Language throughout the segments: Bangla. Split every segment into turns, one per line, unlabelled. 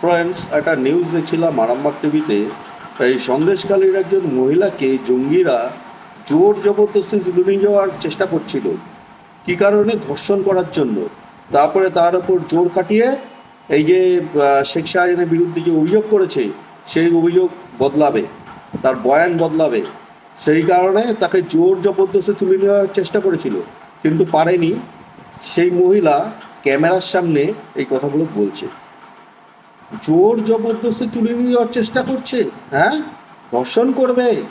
ফ্রেন্ডস একটা নিউজ দেখছিলাম আরামবাগ টিভিতে এই সন্দেশকালীর একজন মহিলাকে জঙ্গিরা জোর জবরদস্তি তুলে নিয়ে যাওয়ার চেষ্টা করছিল। কী কারণে? ধর্ষণ করার জন্য। তারপরে তার ওপর জোর খাটিয়ে এই যে শেখ শাহজাহানের বিরুদ্ধে যে অভিযোগ করেছে, সেই অভিযোগ বদলাবে। তার বয়ান বদলাবে। সেই কারণে তাকে জোর জবরদস্তি তুলে নেওয়ার চেষ্টা করেছিল। কিন্তু পারেনি। সেই মহিলা ক্যামেরার সামনে এই কথাগুলো বলছে। জোর জবরদস্তি তুলে নিয়ে যাওয়ার চেষ্টা করছে হ্যাঁ? ধর্ষণ করবে,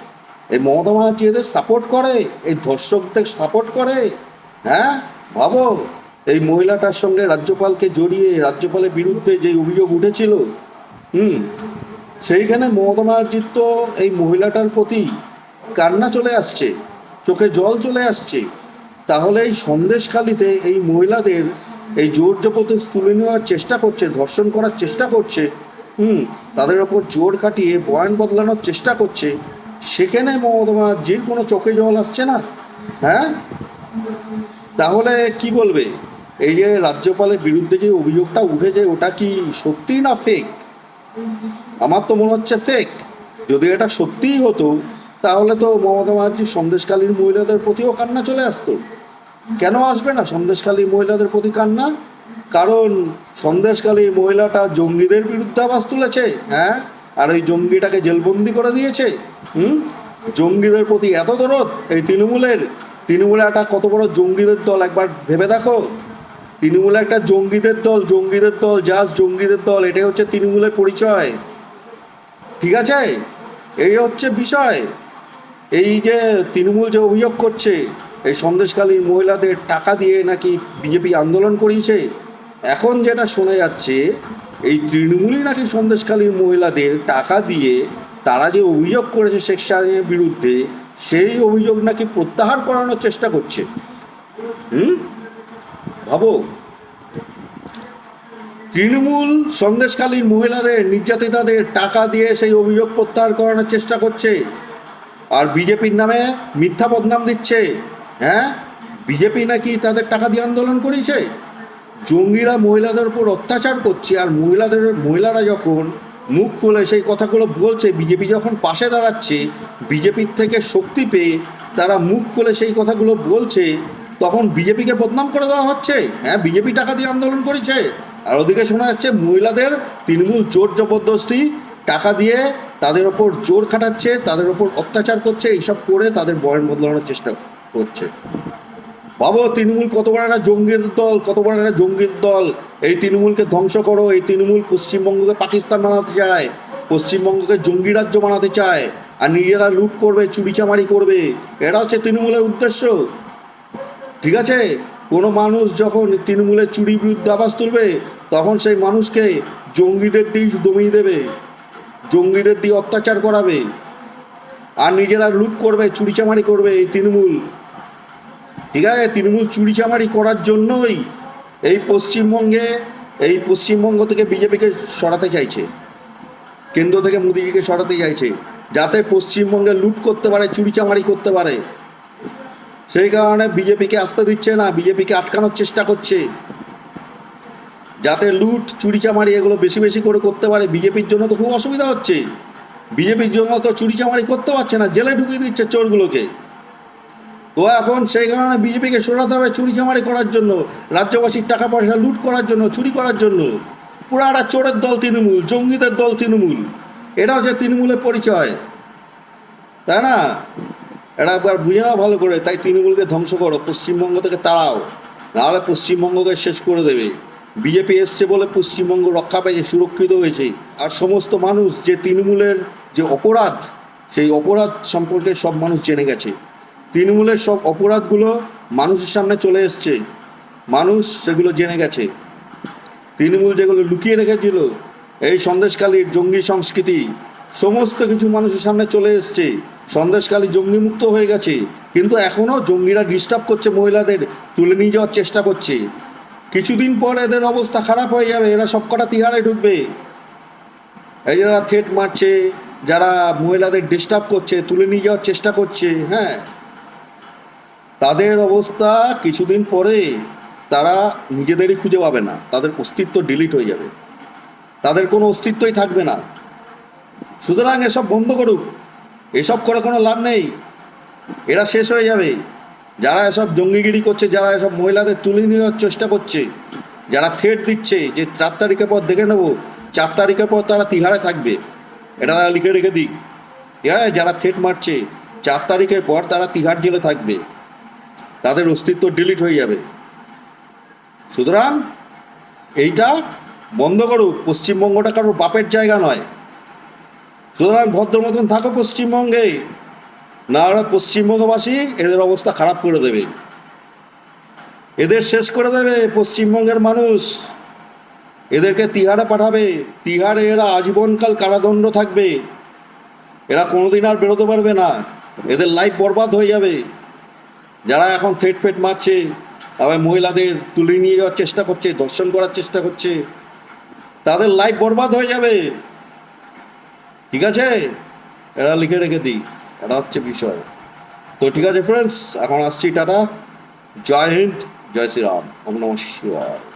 এই মমতা ব্যানার্জি এদের সাপোর্ট করে, এই ধর্ষকদের সাপোর্ট করে হ্যাঁ? ভাবো, এই মহিলাটার সঙ্গে রাজ্যপালকে জড়িয়ে, রাজ্যপালের বিরুদ্ধে যে অভিযোগ উঠেছিল, হুম? সেইখানে মমতা ব্যানার্জির তো এই মহিলাটার প্রতি কান্না চলে আসছে, চোখে জল চলে আসছে। তাহলে এই সন্দেশখালিতে এই মহিলাদের এই জোর জবরদস্তি তুলে নেওয়ার চেষ্টা করছে, ধর্ষণ করার চেষ্টা করছে, হুম, তাদের ওপর জোর খাটিয়ে বয়ান বদলানোর চেষ্টা করছে, সেখানে মমতা ব্যানার্জির কোনো চোখে জল আসছে না হ্যাঁ? তাহলে কি বলবে? এই যে রাজ্যপালের বিরুদ্ধে যে অভিযোগটা উঠে উঠেছে ওটা কি সত্যি না ফেক আমার তো মনে হচ্ছে ফেক যদি এটা সত্যিই হতো, তাহলে তো মমতা ব্যানার্জি সন্দেশকালীন মহিলাদের প্রতিও কান্না চলে আসতো। কেন আসবে না? সন্দেশকালীন মহিলাদের প্রতি কান্না কারণ সন্দেশকালীন মহিলাটা জঙ্গিদের বিরুদ্ধে আওয়াজ তুলেছে হ্যাঁ? আর ওই জঙ্গিটাকে জেলবন্দি করে দিয়েছে, হুম? জঙ্গিদের প্রতি এত দরদ এই তৃণমূলের? তৃণমূলে একটা কত বড় জঙ্গিদের দল, একবার ভেবে দেখো। তৃণমূলে একটা জঙ্গিদের দল জঙ্গিদের দল, জাস্ট জঙ্গিদের দল, এটাই হচ্ছে তৃণমূলের পরিচয়। ঠিক আছে? এই হচ্ছে বিষয়। এই যে তৃণমূল যে অভিযোগ করছে এই সন্দেশকালীন মহিলাদের টাকা দিয়ে নাকি বিজেপি আন্দোলন করিয়েছে? এখন যেটা শোনা যাচ্ছে, এই তৃণমূলই নাকি সন্দেশকালীন মহিলাদের টাকা দিয়ে তারা যে অভিযোগ করেছে শেখ শাহজাহানের বিরুদ্ধে, সেই অভিযোগ নাকি প্রত্যাহার করানোর চেষ্টা করছে। হুম? ভাবো। তৃণমূল সন্দেশকালীন মহিলাদের, নির্যাতিতাদের টাকা দিয়ে সেই অভিযোগ প্রত্যাহার করানোর চেষ্টা করছে। আর বিজেপির নামে মিথ্যা বদনাম দিচ্ছে। হ্যাঁ? বিজেপি নাকি তাদের টাকা দিয়ে আন্দোলন করেছে? জঙ্গিরা মহিলাদের উপর অত্যাচার করছে আর মহিলাদের, মহিলারা যখন মুখ খুলে সেই কথাগুলো বলছে, বিজেপি যখন পাশে দাঁড়াচ্ছে, বিজেপির থেকে শক্তি পেয়ে তারা মুখ খুলে সেই কথাগুলো বলছে, তখন বিজেপিকে বদনাম করে দেওয়া হচ্ছে। হ্যাঁ বিজেপি টাকা দিয়ে আন্দোলন করেছে। আর ওদিকে শোনা যাচ্ছে মহিলাদের তৃণমূল জোর জবরদস্তি টাকা দিয়ে তাদের ওপর জোর খাটাচ্ছে, তাদের ওপর অত্যাচার করছে, এইসব করে তাদের বয়ন বদলানোর চেষ্টা করছে। ভাবো তৃণমূল কত বড় একটা জঙ্গির দল কত বড় একটা জঙ্গির দল? এই তৃণমূলকে ধ্বংস করো, এই তৃণমূল পশ্চিমবঙ্গকে পাকিস্তান বানাতে চায়, পশ্চিমবঙ্গকে জঙ্গি রাজ্য বানাতে চায়, আর নিজেরা লুট করবে, চুরিচামারি করবে। এটা হচ্ছে তৃণমূলের উদ্দেশ্য। ঠিক আছে? কোনো মানুষ যখন তৃণমূলের চুরি বিরুদ্ধে আওয়াজ তুলবে, তখন সেই মানুষকে জঙ্গিদের দিয়ে দমিয়ে দেবে, জঙ্গিদের দিয়ে অত্যাচার করাবে, আর নিজেরা লুট করবে, চুরিচামারি করবে এই তৃণমূল। ঠিক আছে তৃণমূল চুরিচামারি করার জন্যই এই পশ্চিমবঙ্গে, এই পশ্চিমবঙ্গ থেকে বিজেপিকে সরাতে চাইছে। কেন্দ্র থেকে মোদিজিকে সরাতে চাইছে, যাতে পশ্চিমবঙ্গে লুট করতে পারে চুরিচামারি করতে পারে। সেই কারণে বিজেপিকে আসতে দিচ্ছে না, বিজেপিকে আটকানোর চেষ্টা করছে। যাতে লুট চুরিচামারি এগুলো বেশি বেশি করে করতে পারে, বিজেপির জন্য তো খুব অসুবিধা হচ্ছে। বিজেপির জন্য তো চুরিচামারি করতে পারছে না, জেলে ঢুকিয়ে দিচ্ছে চোরগুলোকে। তো এখন সেই কারণে বিজেপিকে সরাতে হবে চুরিচামারি করার জন্য, রাজ্যবাসীর টাকা পয়সা লুট করার জন্য, চুরি করার জন্য। পুরা একটা চোরের দল তৃণমূল, জঙ্গিদের দল তৃণমূল। এটা হচ্ছে তৃণমূলের পরিচয়। তাই না? এটা একবার বুঝে নাও ভালো করে, তাই তৃণমূলকে ধ্বংস করো, পশ্চিমবঙ্গ থেকে তাড়াও। নাহলে পশ্চিমবঙ্গকে শেষ করে দেবে। বিজেপি এসছে বলে পশ্চিমবঙ্গ রক্ষা পেয়েছে, সুরক্ষিত হয়েছে। আর সমস্ত মানুষ যে তৃণমূলের যে অপরাধ, সেই অপরাধ সম্পর্কে সব মানুষ জেনে গেছে। তৃণমূলের সব অপরাধগুলো মানুষের সামনে চলে এসছে। মানুষ সেগুলো জেনে গেছে। তৃণমূল যেগুলো লুকিয়ে রেখেছিল, এই সন্দেশকালীর জঙ্গি সংস্কৃতি, সমস্ত কিছু মানুষের সামনে চলে এসছে। সন্দেশকালী জঙ্গি মুক্ত হয়ে গেছে। কিন্তু এখনও জঙ্গিরা ডিস্টার্ব করছে মহিলাদের, তুলে নিয়ে যাওয়ার চেষ্টা করছে। কিছুদিন পর এদের অবস্থা খারাপ হয়ে যাবে, এরা সব কটা তিহারে ঢুকবে। এই যারা থ্রেট মারছে, যারা মহিলাদের ডিস্টার্ব করছে, তুলে নিয়ে যাওয়ার চেষ্টা করছে হ্যাঁ। তাদের অবস্থা কিছুদিন পরে তারা নিজেদেরই খুঁজে পাবে না। তাদের অস্তিত্ব ডিলিট হয়ে যাবে। তাদের কোনো অস্তিত্বই থাকবে না। সুতরাং এসব বন্ধ করুক। এসব করে কোনো লাভ নেই। এরা শেষ হয়ে যাবে। যারা এসব জঙ্গিগিরি করছে, যারা এসব মহিলাদের তুলে নেওয়ার চেষ্টা করছে, যারা থ্রেট দিচ্ছে যে চার তারিখের পর দেখে নেব, চার তারিখের পর তারা তিহারে থাকবে। এটা তারা লিখে রেখে দিক। আছে? যারা থ্রেট মারছে, চার তারিখের পর তারা তিহার জেলে থাকবে। তাদের অস্তিত্ব ডিলিট হয়ে যাবে। সুতরাং এইটা বন্ধ করুক পশ্চিমবঙ্গটা কারোর বাপের জায়গা নয়। সুতরাং ভদ্র মতন থাকো পশ্চিমবঙ্গে। না হলে পশ্চিমবঙ্গবাসী এদের অবস্থা খারাপ করে দেবে। এদের শেষ করে দেবে পশ্চিমবঙ্গের মানুষ। এদেরকে তিহারে পাঠাবে। তিহারে এরা আজীবনকাল কারাদণ্ড থাকবে। এরা কোনোদিন আর বেরোতে পারবে না। এদের লাইফ বরবাদ হয়ে যাবে। যারা এখন থেট ফেট মারছে, আবার মহিলাদের তুলে নিয়ে যাওয়ার চেষ্টা করছে দর্শন করার চেষ্টা করছে, তাদের লাইফ বরবাদ হয়ে যাবে। ঠিক আছে? এরা লিখে রেখে দিই। এটা হচ্ছে বিষয়। তো ঠিক আছে ফ্রেন্ডস এখন আসছি টাটা। জয় হিন্দ, জয় শ্রীরাম। ওম